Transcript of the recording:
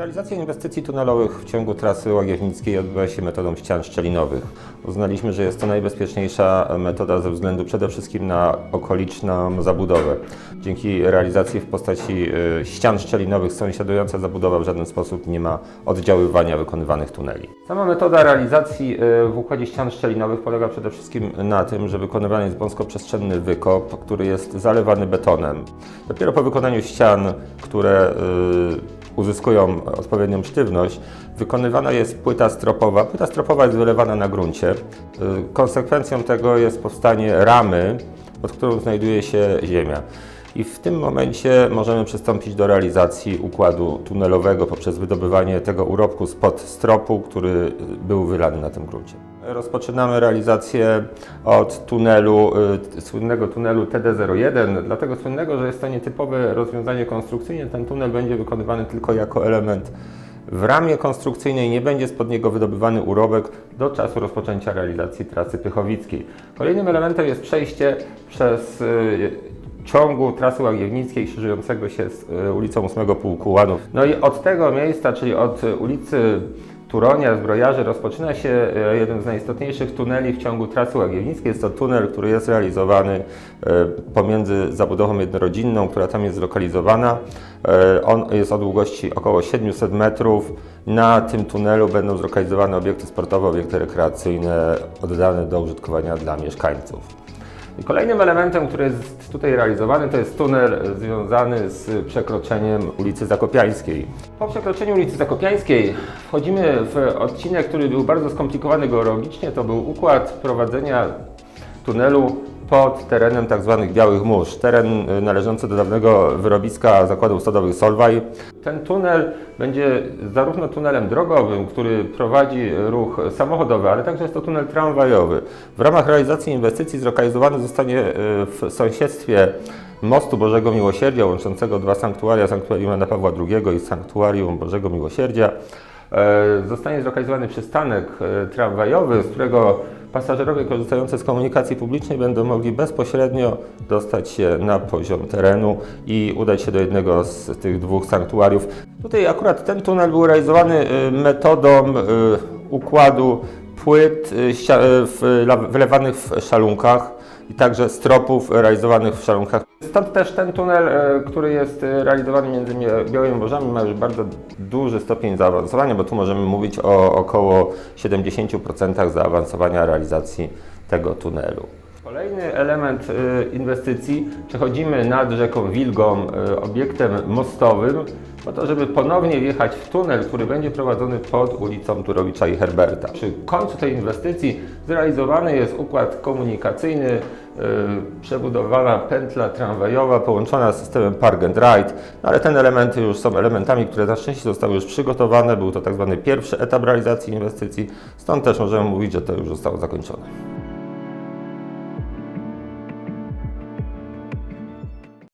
Realizacja inwestycji tunelowych w ciągu trasy łagiewnickiej odbywa się metodą ścian szczelinowych. Uznaliśmy, że jest to najbezpieczniejsza metoda ze względu przede wszystkim na okoliczną zabudowę. Dzięki realizacji w postaci y, ścian szczelinowych sąsiadująca zabudowa w żaden sposób nie ma oddziaływania wykonywanych tuneli. Sama metoda realizacji y, w układzie ścian szczelinowych polega przede wszystkim na tym, że wykonywany jest wąskoprzestrzenny wykop, który jest zalewany betonem. Dopiero po wykonaniu ścian, które y, uzyskują odpowiednią sztywność, wykonywana jest płyta stropowa. Płyta stropowa jest wylewana na gruncie. Y, Konsekwencją tego jest powstanie ramy, pod którą znajduje się ziemia. I w tym momencie możemy przystąpić do realizacji układu tunelowego poprzez wydobywanie tego urobku spod stropu, który y, był wylany na tym gruncie. Rozpoczynamy realizację od tunelu, y, słynnego tunelu TD01, dlatego słynnego, że jest to nietypowe rozwiązanie konstrukcyjne. Ten tunel będzie wykonywany tylko jako element w ramie konstrukcyjnej, nie będzie spod niego wydobywany urobek do czasu rozpoczęcia realizacji trasy Pychowickiej. Kolejnym elementem jest przejście przez y, ciągu trasy Łagiewnickiej krzyżującego się z y, ulicą 8 Pułku Łanów. No i od tego miejsca, czyli od y, ulicy Turonia, Zbrojarzy, rozpoczyna się e, jeden z najistotniejszych tuneli w ciągu trasy Łagiewnickiej. Jest to tunel, który jest realizowany e, pomiędzy zabudową jednorodzinną, która tam jest zlokalizowana. E, On jest o długości około 700 metrów. Na tym tunelu będą zlokalizowane obiekty sportowe, obiekty rekreacyjne oddane do użytkowania dla mieszkańców. Kolejnym elementem, który jest tutaj realizowany, to jest tunel związany z przekroczeniem ulicy Zakopiańskiej. Po przekroczeniu ulicy Zakopiańskiej wchodzimy w odcinek, który był bardzo skomplikowany geologicznie. To był układ prowadzenia tunelu pod terenem tzw. Białych Mórz, teren y, należący do dawnego wyrobiska zakładów sodowych Solwaj. Ten tunel będzie zarówno tunelem drogowym, który prowadzi ruch samochodowy, ale także jest to tunel tramwajowy. W ramach realizacji inwestycji zlokalizowany zostanie y, w sąsiedztwie Mostu Bożego Miłosierdzia, łączącego dwa sanktuaria, sanktuarium Jana Pawła II i sanktuarium Bożego Miłosierdzia. E, Zostanie zlokalizowany przystanek e, tramwajowy, z którego pasażerowie korzystający z komunikacji publicznej będą mogli bezpośrednio dostać się na poziom terenu i udać się do jednego z tych dwóch sanktuariów. Tutaj akurat ten tunel był realizowany e, metodą e, układu płyt ścia- w- la- wylewanych w szalunkach i także stropów realizowanych w szalunkach. Stąd też ten tunel, e, który jest e, realizowany między Białymi Bożami, ma już bardzo duży stopień zaawansowania, bo tu możemy mówić o około 70% zaawansowania realizacji tego tunelu. Kolejny element e, inwestycji, przechodzimy nad rzeką Wilgą obiektem mostowym, po to, żeby ponownie wjechać w tunel, który będzie prowadzony pod ulicą Turowicza i Herberta. Przy końcu tej inwestycji zrealizowany jest układ komunikacyjny, e, przebudowana pętla tramwajowa połączona z systemem Park and Ride, no ale te elementy już są elementami, które na szczęście zostały już przygotowane. Był to tak zwany pierwszy etap realizacji inwestycji, stąd też możemy mówić, że to już zostało zakończone.